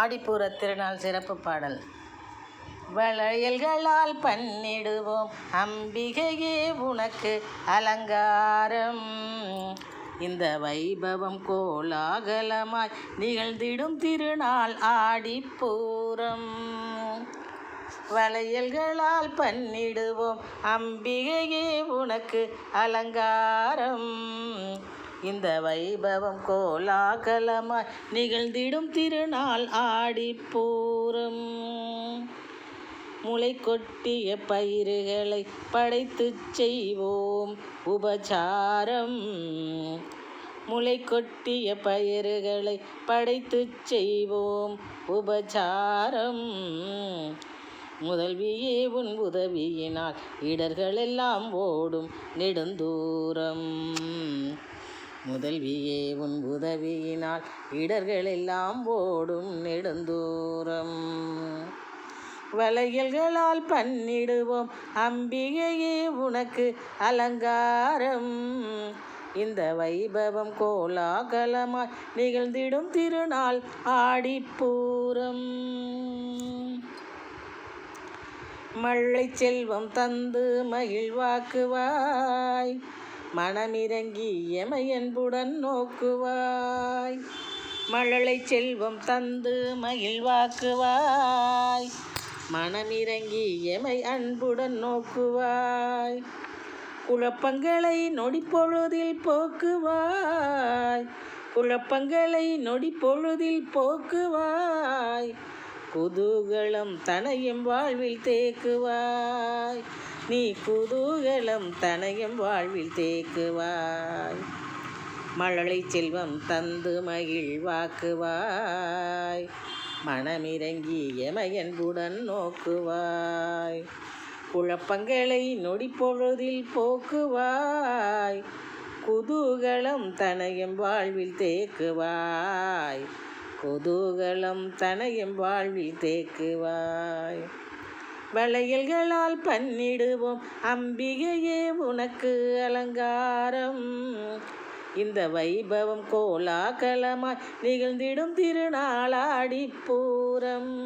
ஆடிப்பூர திருநாள் சிறப்பு பாடல். வளையல்களால் பண்ணிடுவோம் அம்பிகையே உனக்கு அலங்காரம். இந்த வைபவம் கோலாகலமாய் நிகழ்ந்திடும் திருநாள் ஆடிப்பூரம். வளையல்களால் பண்ணிடுவோம் அம்பிகையே உனக்கு அலங்காரம். இந்த வைபவம் கோலாகலமாய் நிகழ்ந்திடும் திருநாள் ஆடிப்பூரம். முளை கொட்டிய பயிர்களை படைத்துச் செய்வோம் உபச்சாரம் முளை கொட்டிய பயிர்களை படைத்துச் செய்வோம் உபச்சாரம் முதல்வியே உன் உதவியினால் இடர்களெல்லாம் ஓடும் நெடுந்தூரம். முதல்வியே உன் உதவியினால் இடர்களெல்லாம் ஓடும் நெடுந்தூரம். வளையல்களால் பண்ணிடுவோம் அம்பிகையே உனக்கு அலங்காரம். இந்த வைபவம் கோலாகலமாய் நிகழ்ந்திடும் திருநாள் ஆடிப்பூரம். மழை செல்வம் தந்து மகிழ்வாக்குவாய். மனமிறங்கி எமையன்புடன் நோக்குவாய். மழலை செல்வம் தந்து மகிழ்வாக்குவாய். மனமிறங்கி எமை அன்புடன் நோக்குவாய். குழப்பங்களை நொடிப்பொழுதில் போக்குவாய். குழப்பங்களை நொடிப்பொழுதில் போக்குவாய். குதூகலம் தனையும் வாழ்வில் தேக்குவாய். நீ குதூகலம் தனையும் வாழ்வில் தேக்குவாய். மழலை செல்வம் தந்து மகிழ்வாக்குவாய். மனமிறங்கி எமையன்புடன் நோக்குவாய். குழப்பங்களை நொடிப்பொழுதில் போக்குவாய். குதூகலம் தனையும் வாழ்வில் தேக்குவாய். குதூகலம் தனையும் வாழ்வில் தேக்குவாய். வளையல்களால் பண்ணிடுவோம். அம்பிகையே உனக்கு அலங்காரம். இந்த வைபவம் கோலாகலமாய் நிகழ்ந்திடும் திருநாளாடி பூரம்.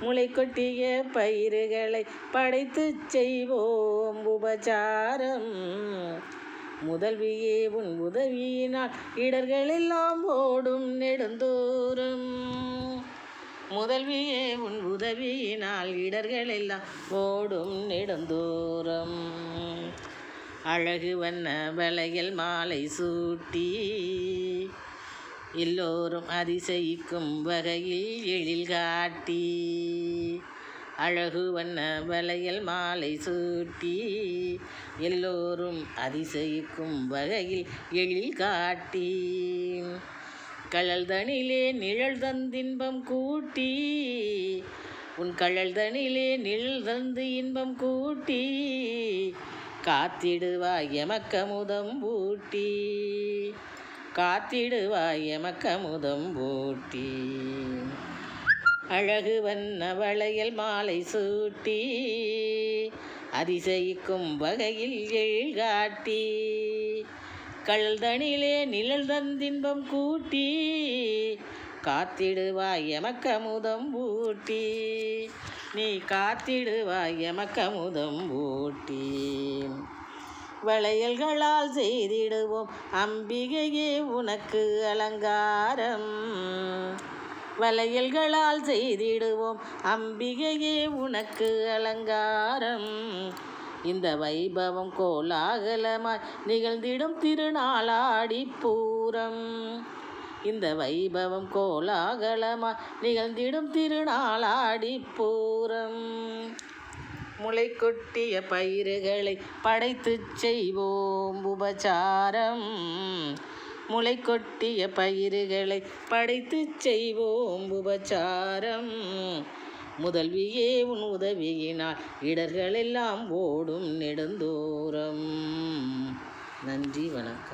முளை கொட்டிய பயிர்களை படைத்து செய்வோம் உபச்சாரம் முதல்வியே உன் உதவியினால் இடர்களெல்லாம் ஓடும் நெடுந்தோறும் முதல்வியே உன் உதவியினால் இடர்கள் எல்லாம் ஓடும் நெடுந்தூரம். அழகு வண்ண வளையல் மாலை சூட்டி எல்லோரும் அதிசயிக்கும் வகையில் எழில் காட்டி அழகு வண்ண வளையல் மாலை சூட்டி எல்லோரும் அதிசயிக்கும் வகையில் எழில் காட்டி. கழல் தனிலே நிழல் தந்தின்பம் கூட்டி உன் கழல் தனிலே நிழல் தந்து இன்பம் கூட்டி காத்திடுவாய் எமக்கமுதம் பூட்டி காத்திடுவாய் எமக்கமுதம் பூட்டி. அழகு வண்ண வளையல் மாலை சூட்டி அதிசயிக்கும் வகையில் எழில் காட்டி கல்தனிலே நிழல் தந்தின்பம் கூட்டி காத்திடுவாய் எமக்கமுதம் பூட்டி நீ காத்திடுவாய் எமக்கமுதம் பூட்டி வளையல்களால் செய்திடுவோம் அம்பிகையே உனக்கு அலங்காரம். வளையல்களால் செய்திடுவோம் அம்பிகையே உனக்கு அலங்காரம். இந்த வைபவம் கோலாகலமாய் நிகழ்ந்திடும் திருநாளாடிப்பூரம். இந்த வைபவம் கோலாகலமாய் நிகழ்ந்திடும் திருநாளாடி பூரம் முளை கொட்டிய பயிர்களை படைத்து செய்வோம் உபச்சாரம் முளை கொட்டிய பயிர்களை படைத்து செய்வோம் உபச்சாரம் முதல்வியே உன் உதவியினால் இடர்களெல்லாம் ஓடும் நெடுந்தோறும் நன்றி வணக்கம்.